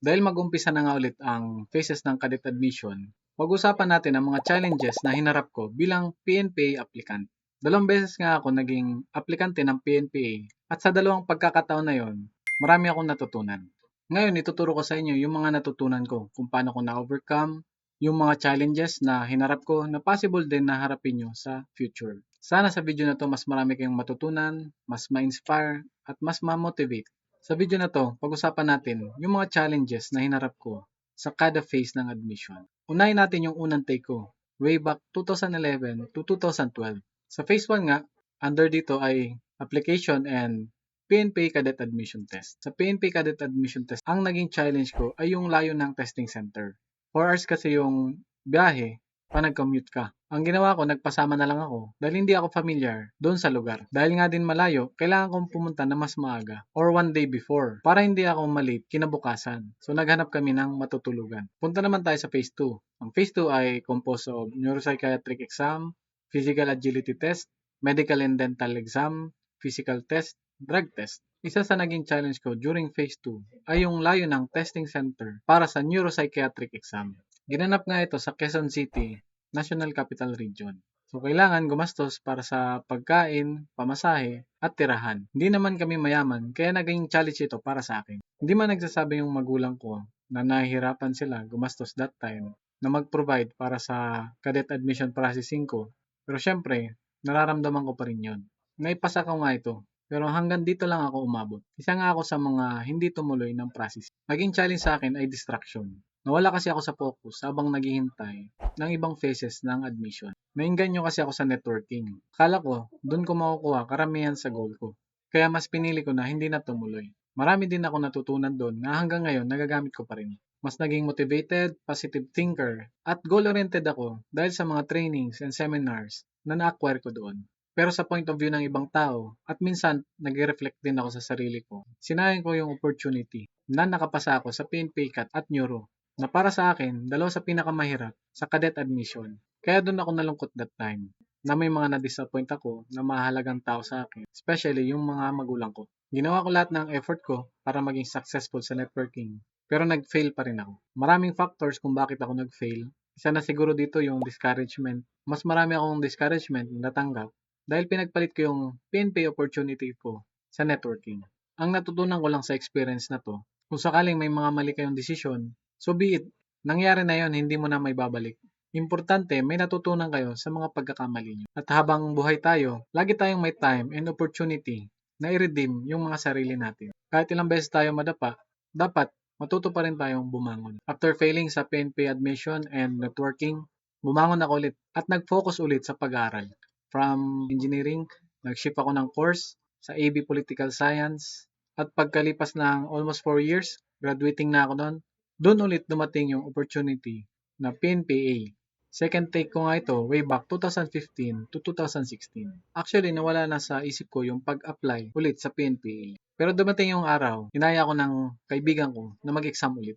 Dahil mag-umpisa na nga ulit ang phases ng cadet admission, pag-usapan natin ang mga challenges na hinarap ko bilang PNPA applicant. Dalawang beses nga ako naging aplikante ng PNPA at sa dalawang pagkakataon na yon, marami akong natutunan. Ngayon, ituturo ko sa inyo yung mga natutunan ko kung paano ko na-overcome yung mga challenges na hinarap ko na possible din na harapin nyo sa future. Sana sa video na to mas marami kayong matutunan, mas ma-inspire, at mas ma-motivate. Sa video na to, pag-usapan natin yung mga challenges na hinarap ko sa kada phase ng admission. Unahin natin yung unang take ko, way back 2011 to 2012. Sa phase 1 nga, under dito ay application and PNP Cadet Admission Test. Sa PNP Cadet Admission Test, ang naging challenge ko ay yung layo ng testing center. 4 hours kasi yung biyahe pa nag-commute ka. Ang ginawa ko, nagpasama na lang ako dahil hindi ako familiar doon sa lugar. Dahil nga din malayo, kailangan kong pumunta na mas maaga or one day before para hindi ako malate kinabukasan. So naghanap kami ng matutulugan. Punta naman tayo sa phase 2. Ang phase 2 ay composed of neuropsychiatric exam, physical agility test, medical and dental exam, physical test, drug test. Isa sa naging challenge ko during phase 2 ay yung layo ng testing center para sa neuropsychiatric exam. Ginanap nga ito sa Quezon City, National Capital Region. So, kailangan gumastos para sa pagkain, pamasahe, at tirahan. Hindi naman kami mayaman, kaya naging challenge ito para sa akin. Hindi man nagsasabi yung magulang ko na nahihirapan sila gumastos that time na mag-provide para sa cadet admission processing ko. Pero syempre, nararamdaman ko pa rin yun. Naipasa ko nga ito, pero hanggang dito lang ako umabot. Isa nga ako sa mga hindi tumuloy ng process. Naging challenge sa akin ay distraction. Nawala kasi ako sa focus habang naghihintay ng ibang phases ng admission. Nainganyo kasi ako sa networking. Akala ko, doon ko makukuha karamihan sa goal ko. Kaya mas pinili ko na hindi na tumuloy. Marami din ako natutunan doon na hanggang ngayon nagagamit ko pa rin. Mas naging motivated, positive thinker, at goal-oriented ako dahil sa mga trainings and seminars na na-acquire ko doon. Pero sa point of view ng ibang tao, at minsan nag-reflect din ako sa sarili ko, sinayang ko yung opportunity na nakapasa ako sa PNP CAT at Neuro na para sa akin, dalawa sa pinakamahirap sa cadet admission. Kaya doon ako nalungkot that time na may mga na-disappoint ako na mahalagang tao sa akin, especially yung mga magulang ko. Ginawa ko lahat ng effort ko para maging successful sa networking, pero nag-fail pa rin ako. Maraming factors kung bakit ako nag-fail. Isa na siguro dito yung discouragement. Mas marami akong discouragement na natanggap dahil pinagpalit ko yung PNP opportunity ko sa networking. Ang natutunan ko lang sa experience na to, kung sakaling may mga mali kayong desisyon, So be it, nangyari na yon hindi mo na may babalik. Importante, may natutunan kayo sa mga pagkakamali nyo. At habang buhay tayo, lagi tayong may time and opportunity na i-redeem yung mga sarili natin. Kahit ilang beses tayo madapa, dapat matuto pa rin tayong bumangon. After failing sa PNP admission and networking, bumangon ako ulit at nag-focus ulit sa pag-aaral. From engineering, nag-shift ako ng course sa AB Political Science at pagkalipas ng almost 4 years, graduating na ako doon, doon ulit dumating yung opportunity na PNPA. Second take ko nga ito way back 2015 to 2016. Actually, nawala na sa isip ko yung pag-apply ulit sa PNPA. Pero dumating yung araw, inaya ko ng kaibigan ko na mag-exam ulit.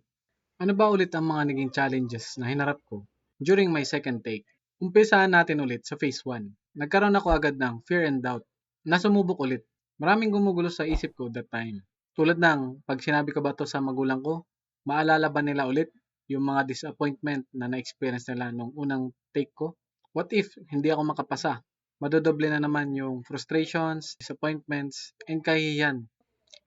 Ano ba ulit ang mga naging challenges na hinarap ko during my second take? Umpisahan natin ulit sa phase 1. Nagkaroon ako agad ng fear and doubt. Nasumubok ulit. Maraming gumugulo sa isip ko that time. Tulad ng, pag sinabi ko ba to sa magulang ko, Maalala ba nila ulit yung mga disappointment na na-experience nila nung unang take ko? What if hindi ako makapasa? Madodoble na naman yung frustrations, disappointments, and kahihiyan.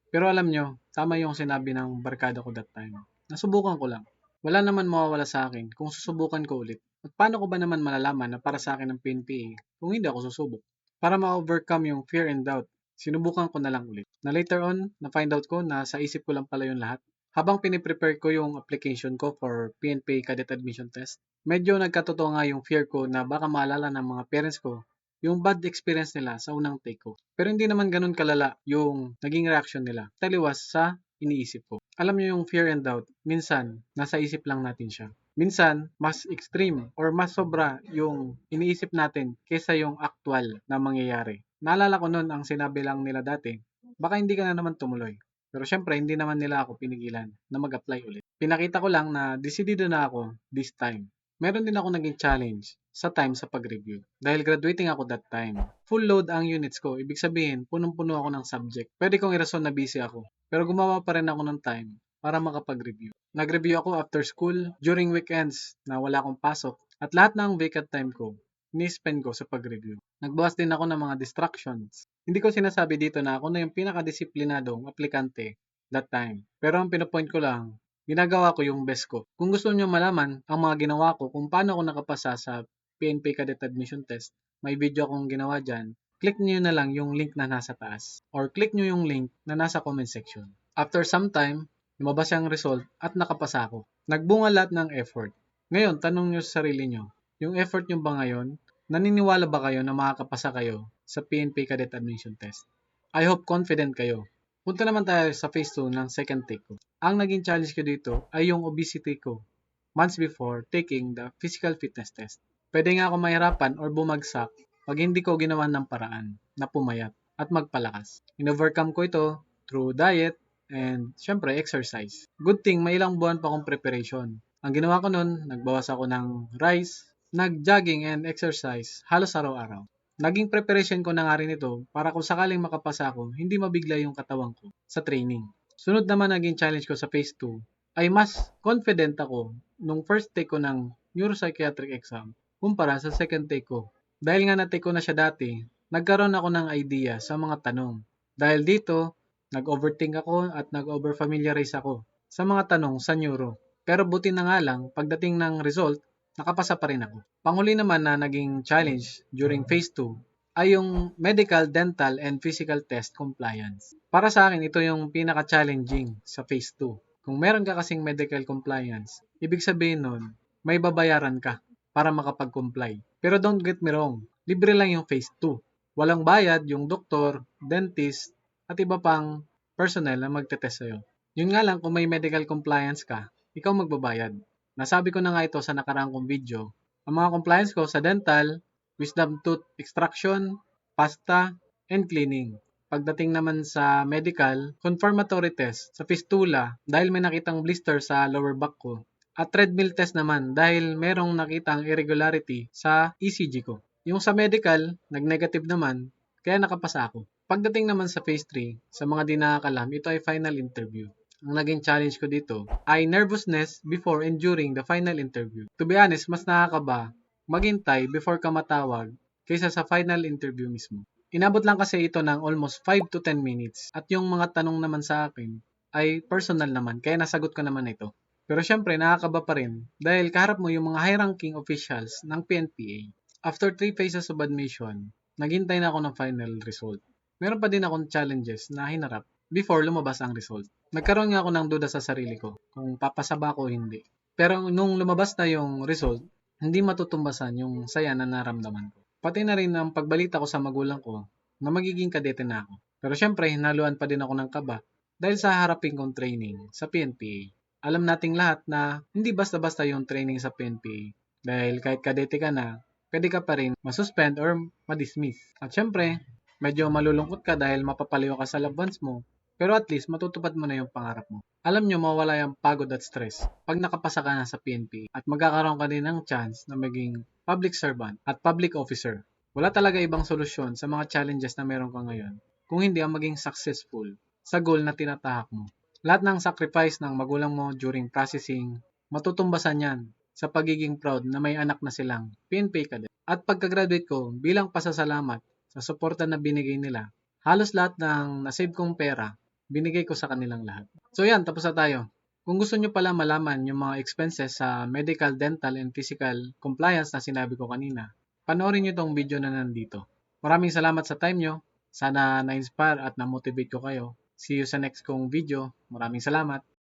Pero alam nyo, tama yung sinabi ng barkada ko that time. Nasubukan ko lang. Wala naman mawawala sa akin kung susubukan ko ulit. At paano ko ba naman malalaman na para sa akin ang PNPA kung hindi ako susubok? Para ma-overcome yung fear and doubt, sinubukan ko na lang ulit. Na later on, na-find out ko na sa isip ko lang pala yung lahat habang piniprepare ko yung application ko for PNP Cadet Admission Test, medyo nagkatotoo nga yung fear ko na baka maalala ng mga parents ko yung bad experience nila sa unang take ko. Pero hindi naman ganun kalala yung naging reaction nila. Taliwas sa iniisip ko. Alam niyo yung fear and doubt, minsan nasa isip lang natin siya. Minsan, mas extreme or mas sobra yung iniisip natin kaysa yung actual na mangyayari. Naalala ko noon ang sinabi lang nila dati, baka hindi ka na naman tumuloy. Pero syempre, hindi naman nila ako pinigilan na mag-apply ulit. Pinakita ko lang na decidido na ako this time. Meron din ako naging challenge sa time sa pag-review. Dahil graduating ako that time. Full load ang units ko. Ibig sabihin, punong-puno ako ng subject. Pwede kong irason na busy ako. Pero gumawa pa rin ako ng time para makapag-review. Nag-review ako after school, during weekends na wala akong pasok, at lahat ng vacant time ko, ni-spend ko sa pag-review. Nagbawas din ako ng mga distractions. Hindi ko sinasabi dito na ako na yung pinakadisiplinadong aplikante that time. Pero ang pinopoint ko lang, ginagawa ko yung best ko. Kung gusto niyo malaman ang mga ginawa ko kung paano ako nakapasa sa PNP Cadet Admission Test, may video akong ginawa dyan. Click niyo na lang yung link na nasa taas or click niyo yung link na nasa comment section. After some time, lumabas yung result at nakapasa ako. Nagbunga lahat ng effort. Ngayon, tanong niyo sa sarili niyo, yung effort niyo ba ngayon, naniniwala ba kayo na makakapasa kayo sa PNP Cadet Admission Test? I hope confident kayo. Punta naman tayo sa phase 2 ng second take ko. Ang naging challenge ko dito ay yung obesity ko months before taking the physical fitness test. Pwede nga ako mahirapan or bumagsak pag hindi ko ginawa ng paraan na pumayat at magpalakas. In-overcome ko ito through diet and syempre exercise. Good thing may ilang buwan pa akong preparation. Ang ginawa ko nun, nagbawas ako ng rice, nag-jogging and exercise halos araw-araw. Naging preparation ko na nga rin ito para kung sakaling makapasa ako, hindi mabigla yung katawan ko sa training. Sunod naman naging challenge ko sa phase 2 ay mas confident ako nung first take ko ng neuropsychiatric exam kumpara sa second take ko. Dahil nga na-take ko na siya dati, nagkaroon ako ng idea sa mga tanong. Dahil dito, nag-overthink ako at nag-overfamiliarize ako sa mga tanong sa neuro. Pero buti na nga lang, pagdating ng result, nakapasa pa rin ako. Panghuli naman na naging challenge during phase 2 ay yung medical, dental, and physical test compliance. Para sa akin, ito yung pinaka-challenging sa phase 2. Kung meron ka kasing medical compliance, ibig sabihin nun, may babayaran ka para makapag-comply. Pero don't get me wrong, libre lang yung phase 2. Walang bayad yung doktor, dentist, at iba pang personnel na magtetest sa'yo. Yun nga lang, kung may medical compliance ka, ikaw magbabayad. Nasabi ko na nga ito sa nakaraang kong video. Ang mga compliance ko sa dental, wisdom tooth extraction, pasta, and cleaning. Pagdating naman sa medical, confirmatory test sa fistula dahil may nakitang blister sa lower back ko. At treadmill test naman dahil merong nakitang irregularity sa ECG ko. Yung sa medical, nag-negative naman, kaya nakapasa ako. Pagdating naman sa phase 3, sa mga di nakakalam, ito ay final interview. Ang naging challenge ko dito ay nervousness before and during the final interview. To be honest, mas nakakaba maghintay before ka matawag kaysa sa final interview mismo. Inabot lang kasi ito ng almost 5 to 10 minutes at yung mga tanong naman sa akin ay personal naman kaya nasagot ko naman ito. Pero syempre nakakaba pa rin dahil kaharap mo yung mga high-ranking officials ng PNPA. After 3 phases of admission, naghintay na ako ng final result. Meron pa din akong challenges na hinarap before lumabas ang result. Nagkaroon nga ako ng duda sa sarili ko kung papasa ba ako o hindi. Pero nung lumabas na yung result, hindi matutumbasan yung saya na naramdaman ko. Pati na rin ang pagbalita ko sa magulang ko na magiging kadete na ako. Pero syempre, hinaluan pa din ako ng kaba dahil sa harapin kong training sa PNPA. Alam nating lahat na hindi basta-basta yung training sa PNPA. Dahil kahit kadete ka na, pwede ka pa rin masuspend or madismiss. At syempre, medyo malulungkot ka dahil mapapaliw ka sa loved ones mo pero at least matutupad mo na yung pangarap mo. Alam nyo, mawala yung pagod at stress pag nakapasa ka na sa PNP at magkakaroon ka din ng chance na maging public servant at public officer. Wala talaga ibang solusyon sa mga challenges na meron ka ngayon kung hindi ang maging successful sa goal na tinatahak mo. Lahat ng sacrifice ng magulang mo during processing, matutumbasan yan sa pagiging proud na may anak na silang PNP cadet. At pagka-graduate ko, bilang pasasalamat sa suporta na binigay nila, halos lahat ng nasave kong pera binigay ko sa kanilang lahat. So yan, tapos na tayo. Kung gusto nyo pala malaman yung mga expenses sa medical, dental, and physical compliance na sinabi ko kanina, panoorin nyo tong video na nandito. Maraming salamat sa time nyo. Sana na-inspire at na-motivate ko kayo. See you sa next kong video. Maraming salamat.